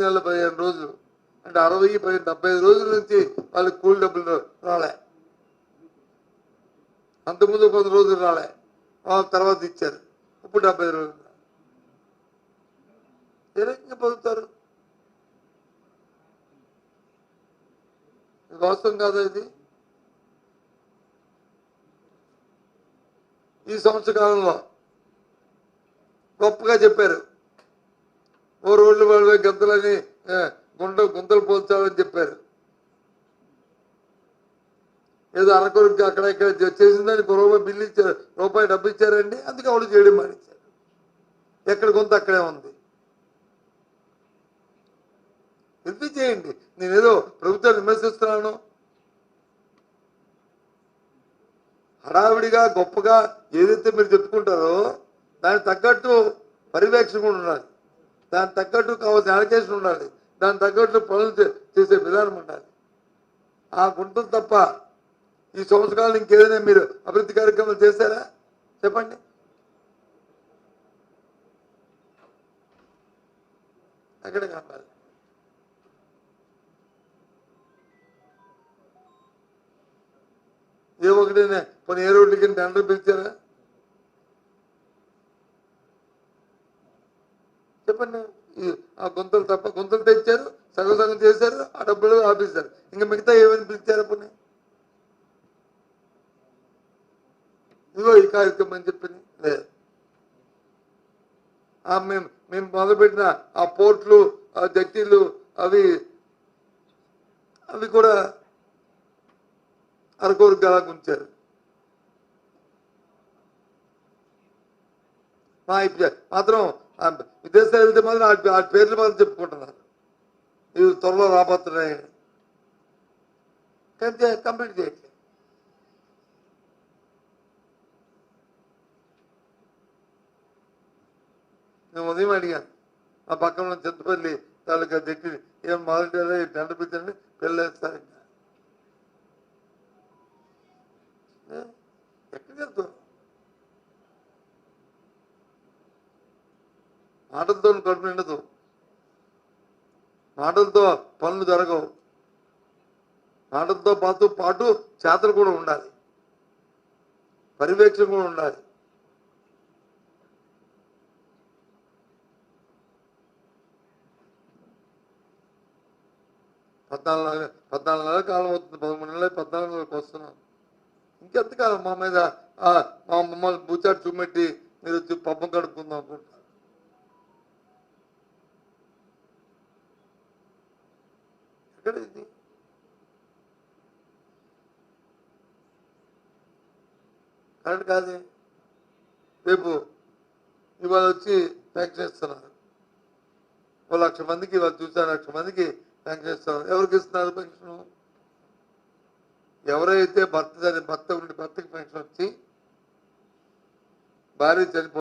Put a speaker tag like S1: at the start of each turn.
S1: నెలల పదిహేను రోజులు అంటే అరవై పదిహేను డెబ్బై ఐదు రోజుల నుంచి వాళ్ళకి కూలి డబ్బులు రాలే. అంతకుముందు కొంత రోజులు రాలే. వాళ్ళ తర్వాత ఇచ్చారు. ఇప్పుడు డెబ్బై ఐదు రోజులు ఏదైనా పొందుతారు ఇది వాస్తవం కాదా ఇది? ఈ సంవత్సర కాలంలో గొప్పగా చెప్పారు. ఓ రోడ్లు వాళ్ళ గంతలని ఏ, గుంట గుంతలు పోల్చాలని చెప్పారు. ఏదో అరకొరకు అక్కడ ఇక్కడ చేసిందని ఒక రూపాయి బిల్లు ఇచ్చారు రూపాయి డబ్బు ఇచ్చారండి అందుకే వాళ్ళు చేయడం మానేశారు. ఎక్కడ గుంత అక్కడే ఉంది. ఇది చేయండి? నేనేదో ప్రభుత్వాన్ని విమర్శిస్తున్నాను. హడావిడిగా గొప్పగా ఏదైతే మీరు చెప్పుకుంటారో దానికి తగ్గట్టు పర్యవేక్షణ కూడా ఉండాలి దానికి తగ్గట్టు కావాల్సిన అలకేషన్ ఉండాలి. దాని తగ్గట్టు పనులు చేసే విధానం ఉండాలి. ఆ గుంటలు తప్ప ఈ సంవత్సరాలు ఇంకేదైనా మీరు అభివృద్ధి కార్యక్రమాలు చేశారా? చెప్పండి. ఎక్కడ కావాలి? ఏ ఒకటి పోనీ ఏ రోడ్లకి టెండర్ పిలిచారా? చెప్పండి. ఆ గుంతలు తప్ప గుంతలు తెచ్చారు సగం సగం చేశారు ఆ డబ్బులు ఆపేశారు. ఇంకా మిగతా ఏమైనా పిలిచారు అప్పుడు ఇదిగో ఈ కార్యక్రమం అని చెప్పి లేదు మేము మేము మొదలుపెట్టిన ఆ పోర్ట్లు ఆ జట్టీలు అవి అవి కూడా అరకొరకు అలా ఉంచారు. మా మాత్రం విదేశాలు వెళ్తే మాత్రం ఆ పేర్లు మాత్రం చెప్పుకుంటున్నారు. ఇవి త్వరలో రాబోతున్నాయి. కానీ కంప్లీట్ చేయట్లేదు. నేను ఉదయం అడిగాను ఆ పక్కన ఉన్న చింతపల్లి తాలూకా దగ్గర ఏం మొదటి ఈ టెండర్ పిచ్చండి ఎక్కడ ఇంకా మాటలతో కడుపు నిండదు. మాటలతో పనులు జరగవు. మాటలతో పాటు పాటు చేతలు కూడా ఉండాలి. పర్యవేక్షణ కూడా ఉండాలి. పద్నాలుగు పద్నాలుగు నెలల కాలం అవుతుంది. పదమూడు నెలలు పద్నాలుగు నెలలకు వస్తున్నాం. ఇంకెంతకాలం మా మీద మా మమ్మల్ని బూచాటు చూపెట్టి మీరు పబ్బం కడుపుకుందాం అనుకుంటారు ఎక్కడ ఇది కరెక్ట్ కాదే రేపు ఇవాళ వచ్చి ప్యాక్ చేస్తున్నారు. ఓ లక్ష మందికి ఇవాళ చూసాను లక్ష మందికి ప్యాక్ చేస్తున్నారు. ఎవరికి ఇస్తున్నారు పెన్షన్? ఎవరైతే భర్త భర్త ఉండి భర్తకి పెన్షన్ వచ్చి భార్య చనిపో